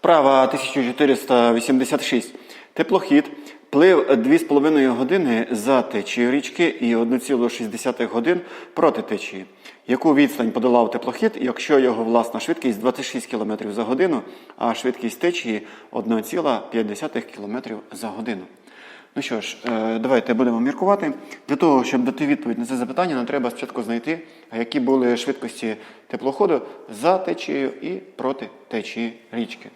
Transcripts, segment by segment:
Вправа 1486. Теплохід плив 2,5 години за течією річки і 1,6 годин проти течії. Яку відстань подолав теплохід, якщо його власна швидкість 26 км за годину, а швидкість течії 1,5 км за годину? Ну що ж, е, давайте будемо міркувати. Для того, щоб дати відповідь на це запитання, нам треба спочатку знайти, які були швидкості теплоходу за течією і проти течії річки.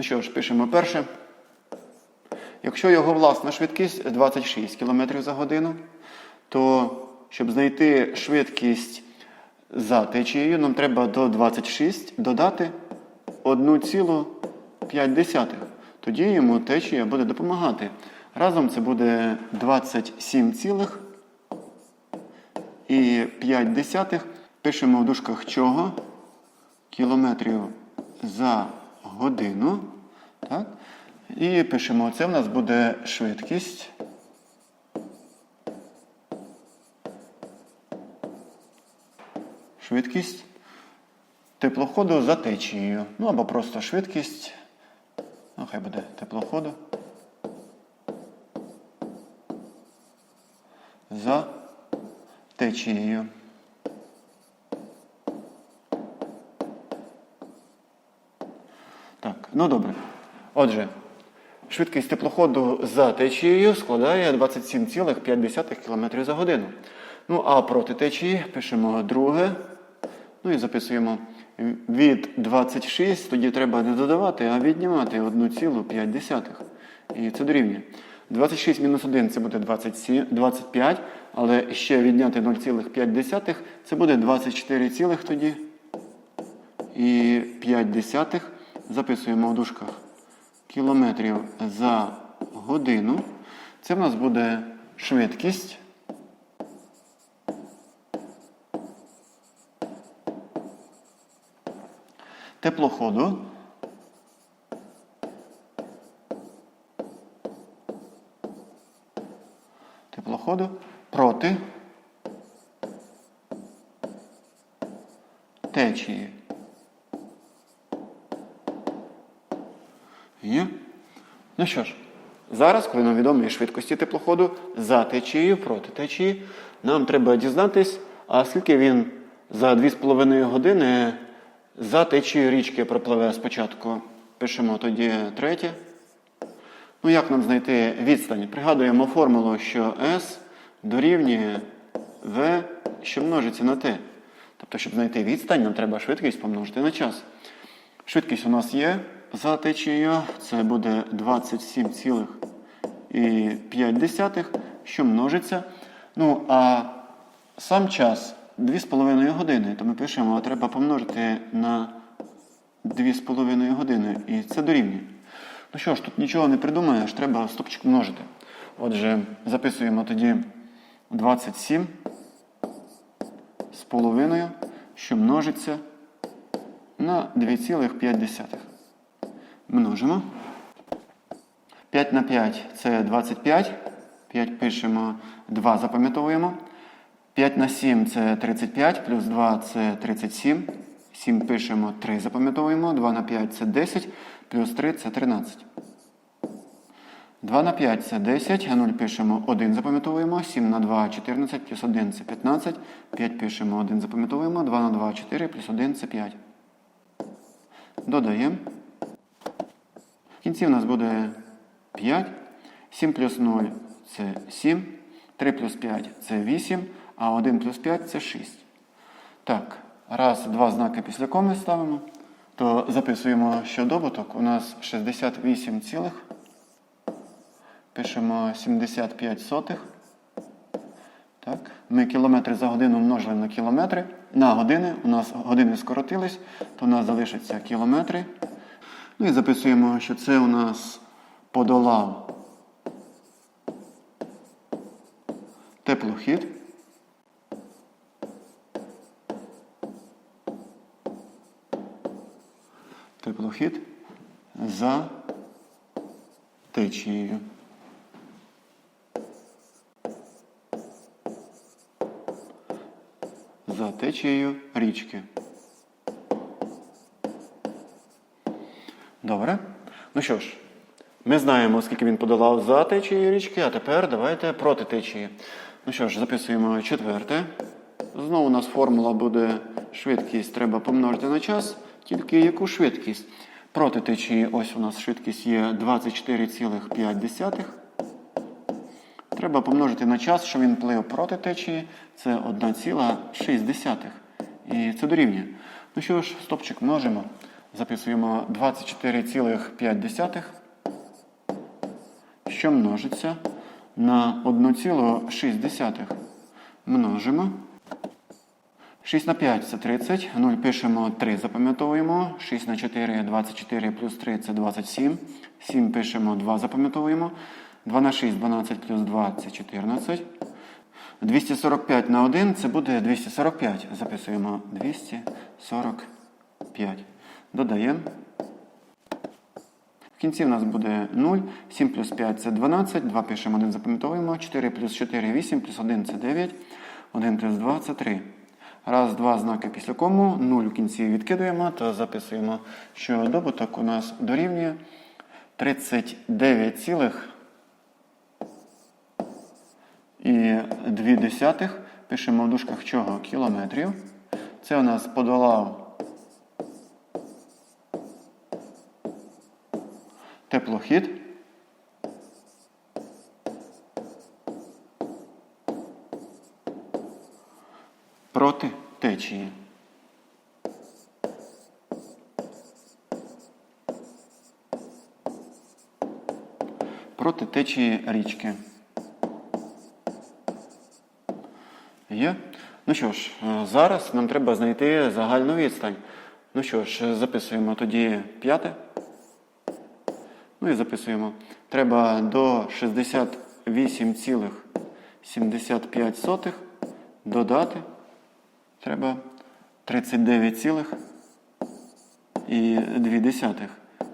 Ну що ж, пишемо перше. Якщо його власна швидкість 26 км за годину, то щоб знайти швидкість за течією, нам треба до 26 додати 1,5. Тоді йому течія буде допомагати. Разом це буде 27,5. Пишемо в дужках чого? Кілометрів за годину. Так? І пишемо, це в нас буде швидкість. Швидкість теплоходу за течією. Ну або просто швидкість. Ну, хай буде теплоходу. За течією. Так, ну добре. Отже, швидкість теплоходу за течією складає 27,5 км за годину. Ну, а проти течії пишемо друге. Ну і записуємо від 26, тоді треба не додавати, а віднімати 1,5. І це дорівнює. 26 мінус 1 це буде 27, 25, але ще відняти 0,5 це буде 24, тоді. І 5 десятих записуємо в дужках кілометрів за годину. Це в нас буде швидкість. Теплоходу. Теплоходу проти течії. Є? Ну що ж, зараз, коли нам відомі швидкості теплоходу за течією, проти течії, нам треба дізнатись, а скільки він за 2,5 години за течією річки пропливе спочатку. Пишемо тоді третє. Ну, як нам знайти відстань? Пригадуємо формулу, що S дорівнює V, що множиться на T. Тобто, щоб знайти відстань, нам треба швидкість помножити на час. Швидкість у нас є за течією, це буде 27,5, що множиться. Ну, а сам час 2,5 години. То ми пишемо, а треба помножити на 2,5 години. І це дорівнює. Ну що ж, тут нічого не придумаєш, треба стопчик множити. Отже, записуємо тоді 27 з половиною, що множиться на 2,5. Множимо. 5 на 5 це 25. 5 пишемо, 2 запам'ятовуємо. 5 на 7 це 35, плюс 2 це 37. 7 пишемо, 3 запам'ятовуємо. 2 на 5 це 10, плюс 3 це 13. 2 на 5 це 10, а 0 пишемо 1 запам'ятовуємо. 7 на 2 14, плюс 1 це 15. 5 пишемо 1 запам'ятовуємо. 2 на 2 4, плюс 1 це 5. Додаємо. Кінці у нас буде 5. 7 плюс 0 це 7. 3 плюс 5 це 8. А 1 плюс 5 це 6. Так, раз, два знаки після коми ставимо. То записуємо, що добуток у нас 68 цілих. Пишемо 75 сотих. Так. Ми кілометри за годину множили на кілометри. На години. У нас години скоротились, то у нас залишаться кілометри. Ну і записуємо, що це у нас подолав теплохід. Теплохід за течією. За течією річки. Добре. Ну що ж, ми знаємо, скільки він подолав за течією річки, а тепер давайте проти течії. Ну що ж, записуємо четверте. Знову у нас формула буде швидкість треба помножити на час. Тільки яку швидкість? Проти течії, ось у нас швидкість є 24,5. Треба помножити на час, що він плив проти течії. Це 1,6. І це дорівнює. Ну що ж, стопчик множимо. Записуємо 24,5, що множиться на 1,6. Множимо. 6 на 5 це 30. 0 пишемо 3, запам'ятовуємо. 6 на 4 24 плюс 3 це 27. 7 пишемо 2, запам'ятовуємо. 2 на 6 12 плюс 2 це 14. 245 на 1 це буде 245. Записуємо 245. Додаємо. В кінці в нас буде 0. 7 плюс 5 це 12. 2 пишемо 1, запам'ятовуємо. 4 плюс 4 8 плюс 1 це 9. 1 плюс 2 це 3. Раз, два знаки після кому, 0 в кінці відкидуємо, то записуємо, що добуток у нас дорівнює 39 цілих і 2 десятих. Пишемо в дужках чого? Кілометрів. Це у нас подолав теплохід. проти течії. Проти течії річки. Є? Ну що ж, е, зараз нам треба знайти загальну відстань. Ну що ж, записуємо тоді п'яте. Ну записуємо. Треба до 68,75 додати. Треба 39,2.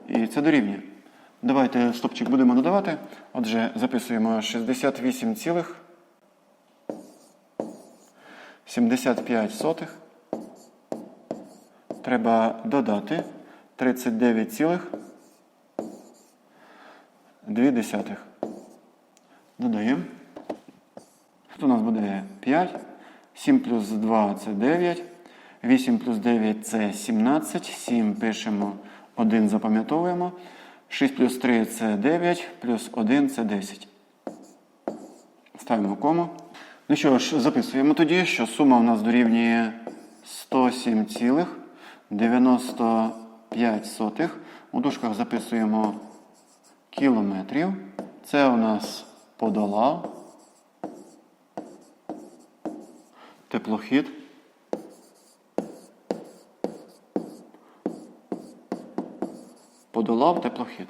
І це дорівнює. Давайте стопчик будемо додавати. Отже, записуємо 68,75. Треба додати 39,2. Додаємо. Тут у нас буде 5. 7 плюс 2 це 9. 8 плюс 9 це 17. 7 пишемо 1, запам'ятовуємо. 6 плюс 3 це 9, плюс 1 це 10. Ставимо кому. Ну що ж, записуємо тоді, що сума у нас дорівнює 107,95. У дужках записуємо кілометрів. Це у нас подолав. Теплохід. Подолав теплохід.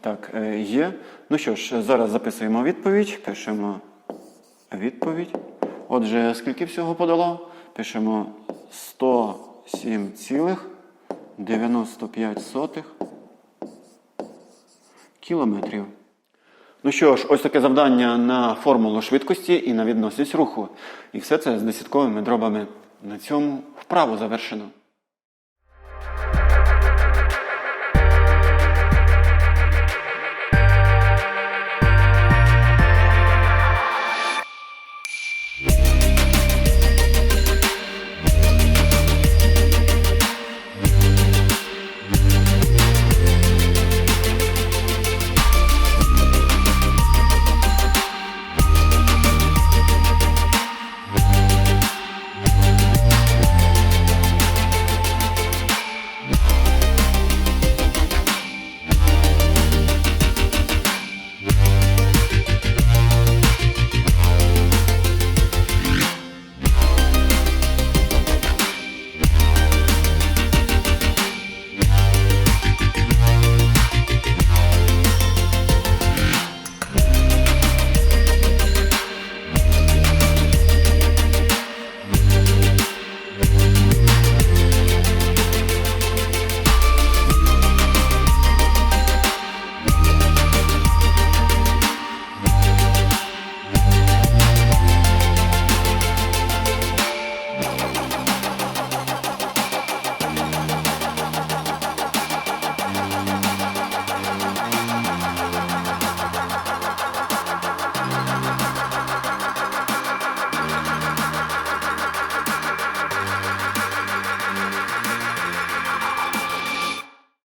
Так, е, є. Ну що ж, зараз записуємо відповідь. Пишемо відповідь. Отже, скільки всього подолав? Пишемо 107,95 кілометрів. Ну що ж, ось таке завдання на формулу швидкості і на відносність руху. І все це з десятковими дробами. На цьому вправу завершено.